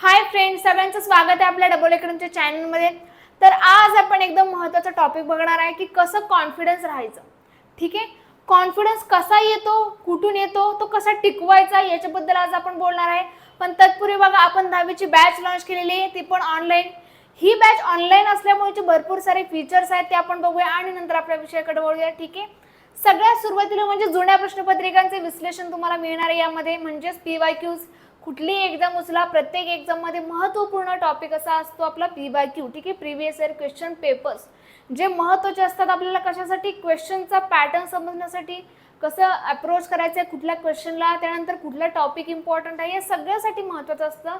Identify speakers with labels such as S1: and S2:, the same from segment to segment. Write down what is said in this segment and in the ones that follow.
S1: Hi friend सगळ्यांचं स्वागत आहे आपल्या डबल अकॅडमीच्या चॅनलमध्ये तर आज आपण एकदम महत्त्वाचा टॉपिक बघणार आहे की कसं कॉन्फिडन्स राहायचं. ठीक आहे? कॉन्फिडन्स कसा येतो कुठून येतो तो कसा टिकवायचा याच्याबद्दल आज आपण बोलणार आहे. पण तत्पूर्वी बघा आपण दहावीची बॅच लॉन्च केलेली आहे ती पण ऑनलाईन ही बॅच ऑनलाईन असल्यामुळे जे भरपूर सारे फीचर्स आहेत ते आपण बघूया आणि नंतर आपल्या विषयाकडे वळूया. ठीक आहे? सगळ्यात सुरुवातीला म्हणजे जुन्या प्रश्नपत्रिकांचे विश्लेषण तुम्हाला मिळणार आहे यामध्ये म्हणजेच पी वाय क्यूज कुठलीही एक्झाम उचला प्रत्येक एक्झाममध्ये महत्त्वपूर्ण टॉपिक असा असतो आपला पी बाय क्यू ठीक आहे? प्रिव्हियस इयर क्वेश्चन पेपर्स जे महत्त्वाचे असतात आपल्याला कशासाठी? क्वेश्चनचा पॅटर्न समजण्यासाठी. कसं अप्रोच करायचं आहे कुठल्या क्वेश्चनला त्यानंतर कुठला टॉपिक इम्पॉर्टंट आहे या सगळ्यासाठी महत्त्वाचं असतं.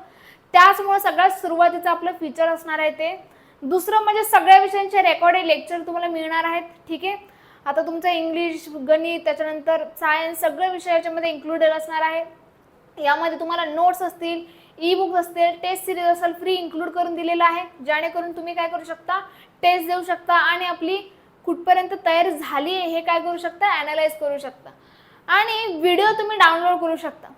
S1: त्याचमुळे सगळ्यात सुरुवातीचं आपलं फीचर असणार आहे ते. दुसरं म्हणजे सगळ्या विषयांचे रेकॉर्डेड लेक्चर तुम्हाला मिळणार आहेत. ठीक आहे? आता तुमचं इंग्लिश गणित त्याच्यानंतर सायन्स सगळ्या विषयाच्यामध्ये इन्क्लुडेड असणार आहे. यामध्ये तुम्हाला नोट्स असतील ई बुक्स असतील टेस्ट सिरीज असेल फ्री इन्क्लूड करून दिलेलं आहे. जेणेकरून तुम्ही काय करू शकता? टेस्ट देऊ शकता आणि आपली कुठपर्यंत तयारी झाली आहे हे काय करू शकता? ॲनालाइज करू शकता. आणि व्हिडिओ तुम्ही डाउनलोड करू शकता.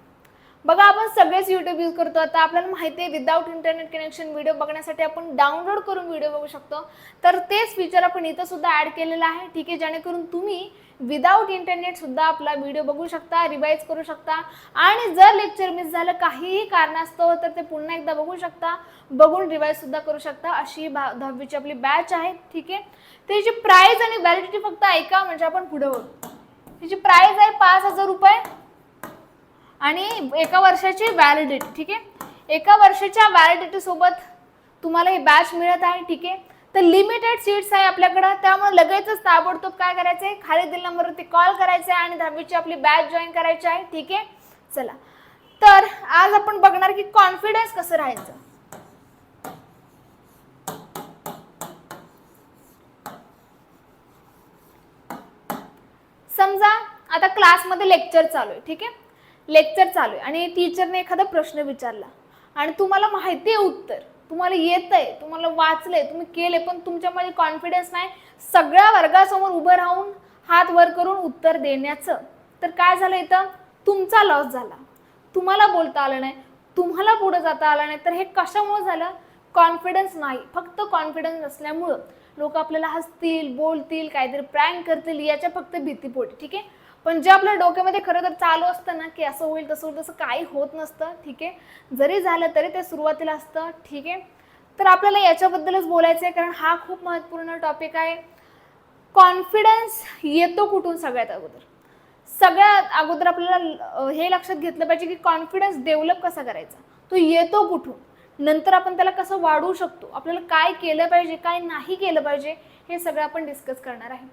S1: बघा आपण सगळेच यूट्यूब यूज करतो. आता आपल्याला माहिती आहे विदाऊट इंटरनेट कनेक्शन व्हिडिओ बघण्यासाठी आपण डाउनलोड करून व्हिडिओ बघू शकतो. तर तेच फीचर आपण इथं सुद्धा ॲड केलेलं आहे. ठीक आहे जेणेकरून तुम्ही विदाऊट इंटरनेट सुद्धा आपला व्हिडिओ बघू शकता रिवाईज करू शकता. आणि जर लेक्चर मिस झालं काहीही कारणास्तव तर ते पुन्हा एकदा बघू शकता. बघून रिवाईज सुद्धा करू शकता. अशी भा दहावीची आपली बॅच आहे. ठीक आहे? त्याची प्राईज आणि व्हॅलिडिटी फक्त ऐका म्हणजे आपण पुढे बघू. त्याची प्राईज आहे पाच हजार रुपये. आणि एका वर्षाची व्हॅलिडिटी ठीक आहे? एका वर्षाच्या व्हॅलिडिटी सोबत तुम्हाला ही बॅच मिळत आहे ठीक आहे? तर लिमिटेड सीट्स आहे आपल्याकडं. त्यामुळे लगेचच ताबडतोब काय करायचं आहे? खाली दिलेल्या नंबरवरती कॉल करायचा आहे आणि दहावीची आपली बॅच जॉईन करायची आहे ठीक आहे? चला. तर आज आपण बघणार की कॉन्फिडन्स कसं राहायचं. समजा आता क्लासमध्ये लेक्चर चालू आहे ठीक आहे? लेक्चर चालू आहे. आणि टीचरने एखादा प्रश्न विचारला. आणि तुम्हाला माहिती आहे उत्तर. तुम्हाला येत आहे तुम्हाला वाचलंय. तुम्ही केले पण तुमच्यामध्ये कॉन्फिडन्स नाही. सगळ्या वर्गासमोर उभं राहून हात वर करून उत्तर देण्याचं. तर काय झालं इथं? तुमचा लॉस झाला. तुम्हाला बोलता आलं नाही. तुम्हाला पुढे जाता आलं नाही. तर हे कशामुळे झालं? कॉन्फिडन्स नाही. फक्त कॉन्फिडन्स नसल्यामुळं लोक आपल्याला हसतील बोलतील काहीतरी प्रँक करतील याच्या फक्त भीतीपोटी. ठीक आहे? पण जे आपल्या डोक्यामध्ये खरं तर चालू असतं ना की असं होईल तसं होईल तसं काही होत नसतं ठीक आहे? जरी झालं तरी ते सुरुवातीला असतं ठीक आहे? तर आपल्याला याच्याबद्दलच बोलायचं आहे कारण हा खूप महत्त्वपूर्ण टॉपिक आहे. कॉन्फिडन्स येतो कुठून सगळ्यात अगोदर? सगळ्यात अगोदर आपल्याला हे लक्षात घेतलं पाहिजे की कॉन्फिडन्स डेव्हलप कसा करायचा? तो येतो कुठून? नंतर आपण त्याला कसं वाढवू शकतो? आपल्याला काय केलं पाहिजे काय नाही केलं पाहिजे हे सगळं आपण डिस्कस करणार आहे.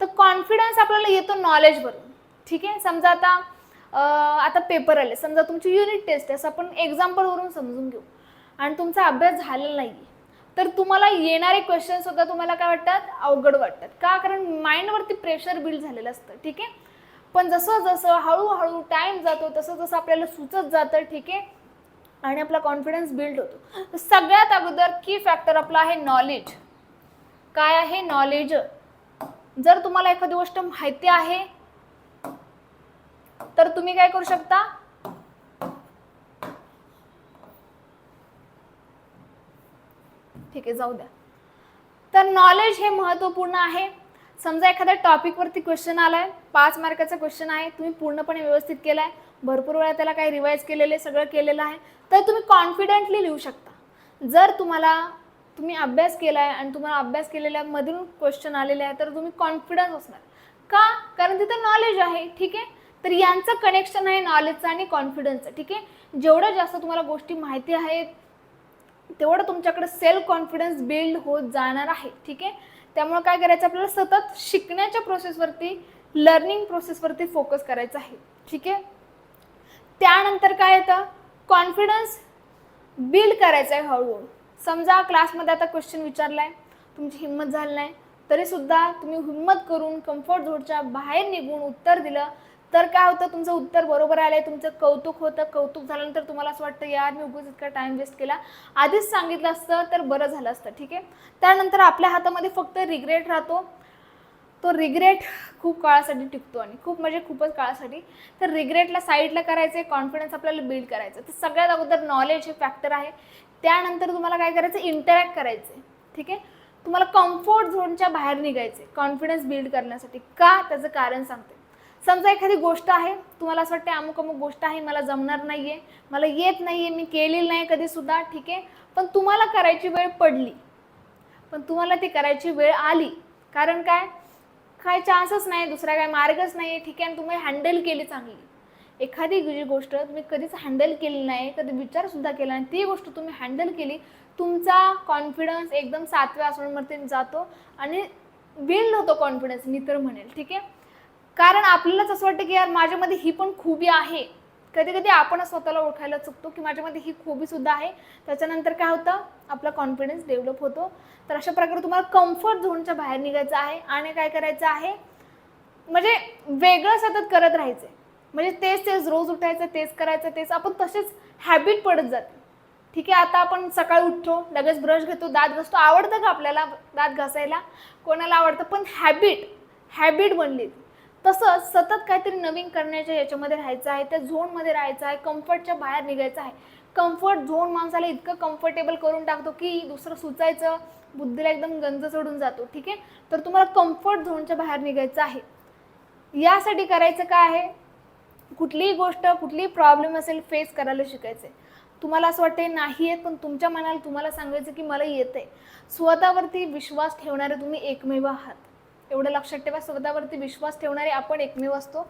S1: तर कॉन्फिडन्स आपल्याला येतो नॉलेजवरून ठीक आहे? समजा आता आता पेपर आले. समजा तुमची युनिट टेस्ट आहे असं आपण एक्झाम्पलवरून समजून घेऊ. आणि तुमचा अभ्यास झालेला नाही तर तुम्हाला येणारे क्वेश्चन सुद्धा तुम्हाला काय वाटतात? अवघड वाटतात. का? कारण माइंडवरती प्रेशर बिल्ड झालेलं असतं. ठीक आहे? पण जसं जसं हळूहळू टाईम जातो तसं जसं आपल्याला सुचत जातं. ठीक आहे? आणि आपला कॉन्फिडन्स बिल्ड होतो. सगळ्यात अगोदर की फॅक्टर आपला आहे नॉलेज काय आहे? नॉलेज जर तुम्हाला एखादी गोष्ट माहिती आहे तर तुम्ही काय करू शकता? ठीक आहे जाऊ द्या. तर नॉलेज हे महत्त्वपूर्ण आहे. समजा एखाद्या टॉपिकवरती क्वेश्चन आलाय पाच मार्काचा क्वेश्चन आहे तुम्ही पूर्णपणे व्यवस्थित केलाय भरपूर वेळा त्याला काही रिवाईज केलेले सगळं केलेलं आहे तर तुम्ही कॉन्फिडेंटली लिहू शकता. जर तुम्हाला तुम्ही अभ्यास केला आहे आणि तुम्हाला अभ्यास केलेल्या मधून क्वेश्चन आलेले आहे तर तुम्ही कॉन्फिडन्स असणार. का? कारण तिथं नॉलेज आहे ठीक आहे? तर यांचं कनेक्शन आहे नॉलेजचं आणि कॉन्फिडन्सचं ठीक आहे? जेवढं जास्त तुम्हाला गोष्टी माहिती आहेत तेवढं तुमच्याकडे सेल्फ कॉन्फिडन्स बिल्ड होत जाणार आहे ठीक आहे? त्यामुळे काय करायचं? आपल्याला सतत शिकण्याच्या प्रोसेसवरती लर्निंग प्रोसेसवरती फोकस करायचं आहे ठीक आहे? त्यानंतर काय येतं? कॉन्फिडन्स बिल्ड करायचं आहे हळूहळू. समजा क्लासमध्ये आता क्वेश्चन विचारला आहे तुमची हिंमत झाली नाही तरीसुद्धा तुम्ही हिंमत करून कम्फर्ट झोनच्या बाहेर निघून उत्तर दिलं. तर काय होतं तुमचं उत्तर बरोबर आलं आहे तुमचं कौतुक होतं. कौतुक झाल्यानंतर तुम्हाला असं वाटतं यार मी उगीच इतका टाइम वेस्ट केला. आधीच सांगितलं असतं तर बरं झालं असतं ठीक आहे? त्यानंतर आपल्या हातामध्ये फक्त रिग्रेट राहतो. तो रिग्रेट खूप काळासाठी टिकतो आणि खूप म्हणजे खूपच काळासाठी. तर रिग्रेटला साईडला करायचं आहे कॉन्फिडन्स आपल्याला बिल्ड करायचं तर सगळ्यात अगोदर नॉलेज हे फॅक्टर आहे. त्यानंतर तुम्हाला काय करायचं? इंटरॅक्ट करायचं आहे ठीक आहे? तुम्हाला कम्फर्ट झोनच्या बाहेर निघायचे कॉन्फिडन्स बिल्ड करण्यासाठी. का त्याचं कारण सांगते. समजा एखादी गोष्ट आहे तुम्हाला असं वाटते अमुक अमुक गोष्ट आहे मला जमणार नाही आहे मला येत नाही आहे मी केलेली नाही कधीसुद्धा ठीक आहे? पण तुम्हाला करायची वेळ पडली. पण तुम्हाला ती करायची वेळ आली. कारण काय? काय चान्सच नाही दुसरा काय मार्गच नाही ठीक आहे? आणि तुम्ही हँडल केली चांगली. एखादी जी गोष्ट तुम्ही कधीच हँडल केली नाही कधी विचारसुद्धा केला नाही ती गोष्ट तुम्ही हँडल केली तुमचा कॉन्फिडन्स एकदम सातव्या आसमानवरती जातो आणि बिल्ड होतो कॉन्फिडन्स मी तर म्हणेल ठीक आहे? कारण आपल्यालाच असं वाटतं की यार माझ्यामध्ये ही पण खूबी आहे. कधी कधी आपण स्वतःला ओळखायला चुकतो की माझ्यामध्ये ही खूबी सुद्धा आहे. त्याच्यानंतर काय होतं? आपला कॉन्फिडन्स डेव्हलप होतो. तर अशा प्रकारे तुम्हाला कम्फर्ट झोनच्या बाहेर निघायचं आहे आणि काय करायचं आहे? म्हणजे वेगळं सतत करत राहायचं आहे म्हणजे तेच तेच रोज उठायचं तेच करायचं तेच. आपण तसेच हॅबिट पडत जाते. ठीक आहे आता आपण सकाळी उठतो लगेच ब्रश घेतो दात घासतो. आवडतं का आपल्याला दात घासायला? कोणाला आवडतं? पण हॅबिट हॅबिट बनली. तसंच सतत काहीतरी नवीन करण्याच्या याच्यामध्ये राहायचं आहे त्या झोनमध्ये राहायचं आहे कम्फर्टच्या बाहेर निघायचं आहे. कम्फर्ट झोन माणसाला इतकं कम्फर्टेबल करून टाकतो की दुसरं सुचायचं बुद्धीला एकदम गंज चढून जातो. ठीक आहे? तर तुम्हाला कम्फर्ट झोनच्या बाहेर निघायचं आहे. यासाठी करायचं काय आहे? कुठलीही गोष्ट कुठलीही प्रॉब्लेम असेल फेस करायला शिकायचं. तुम्हाला असं वाटते नाही येत पण तुमच्या मनाला तुम्हाला सांगायचं की मला येतं आहे स्वतःवरती विश्वास ठेवणारे तुम्ही एकमेव आहात. एवढं लक्षात ठेवा स्वतःवरती विश्वास ठेवणारे आपण एकमेव असतो.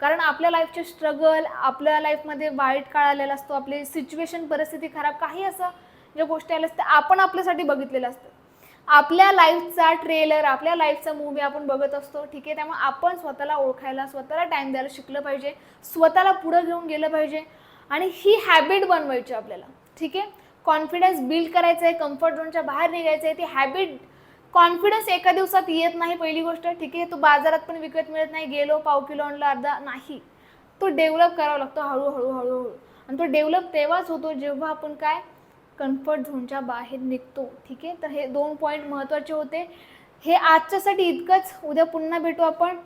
S1: कारण आपल्या लाईफचे स्ट्रगल आपल्या लाईफमध्ये वाईट काळ आलेला असतो आपली सिच्युएशन परिस्थिती खराब काही असं ज्या गोष्टी आल्या असतात आपण आपल्यासाठी बघितलेलं असतं आपल्या लाईफचा ट्रेलर आपल्या लाईफचा मूवी आपण बघत असतो ठीक आहे? त्यामुळे आपण स्वतःला ओळखायला स्वतःला टाईम द्यायला शिकलं पाहिजे स्वतःला पुढं घेऊन गेलं पाहिजे आणि ही हॅबिट बनवायची आपल्याला ठीक आहे? कॉन्फिडन्स बिल्ड करायचं आहे कम्फर्ट झोनच्या बाहेर निघायचं आहे ती हॅबिट कॉन्फिडन्स एका दिवसात येत नाही पहिली गोष्ट ठीक आहे? तो बाजारात पण विकत मिळत नाही गेलो पाव किलो आणला अर्धा नाही. तो डेव्हलप करावा लागतो हळूहळू हळूहळू. आणि तो डेव्हलप तेव्हाच होतो जेव्हा आपण काय? कम्फर्ट झोनच्या बाहेर निघतो. ठीक आहे? तर हे दोन पॉईंट महत्त्वाचे होते. हे आजच्यासाठी इतकंच. उद्या पुन्हा भेटू आपण.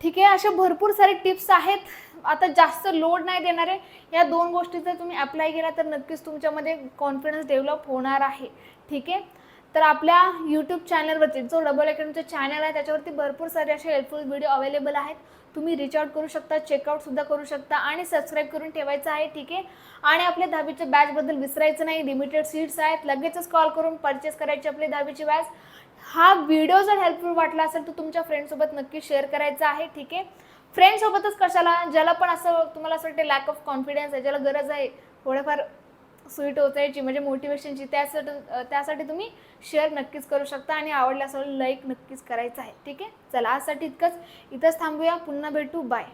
S1: ठीक आहे? अशा भरपूर सारे टिप्स आहेत. आता जास्त लोड नाही देणारे. या दोन गोष्टी जर तुम्ही अप्लाय केल्या तर नक्कीच तुमच्यामध्ये कॉन्फिडन्स डेव्हलप होणार आहे. ठीक आहे? तर आपल्या यूट्यूब चॅनलवरती जो डबल अकॅडमीचं चॅनल आहे त्याच्यावरती भरपूर सारे असे हेल्पफुल व्हिडिओ अवेलेबल आहेत. तुम्ही रिच आउट करू शकता चेकआउटसुद्धा करू शकता आणि सबस्क्राईब करून ठेवायचं आहे ठीक आहे? आणि आपल्या दहावीच्या बॅचबद्दल विसरायचं नाही. लिमिटेड सीट्स आहेत. लगेचच कॉल करून परचेस करायची आपली दहावीची बॅच हा व्हिडिओ जर हेल्पफुल वाटला असेल तर तुमच्या फ्रेंडसोबत नक्की शेअर करायचा आहे ठीक आहे? फ्रेंडसोबतच कशाला ज्याला पण असं तुम्हाला असं वाटते लॅक ऑफ कॉन्फिडन्स आहे ज्याला गरज आहे थोडंफार स्वीट होतायची म्हणजे मोटिवेशनची त्यासाठी त्यासाठी तुम्ही शेअर नक्कीच करू शकता आणि आवडल्यास लाईक नक्कीच करायचं आहे. ठीक आहे? चला आजसाठी इतकंच. इथंच थांबूया. पुन्हा भेटू. बाय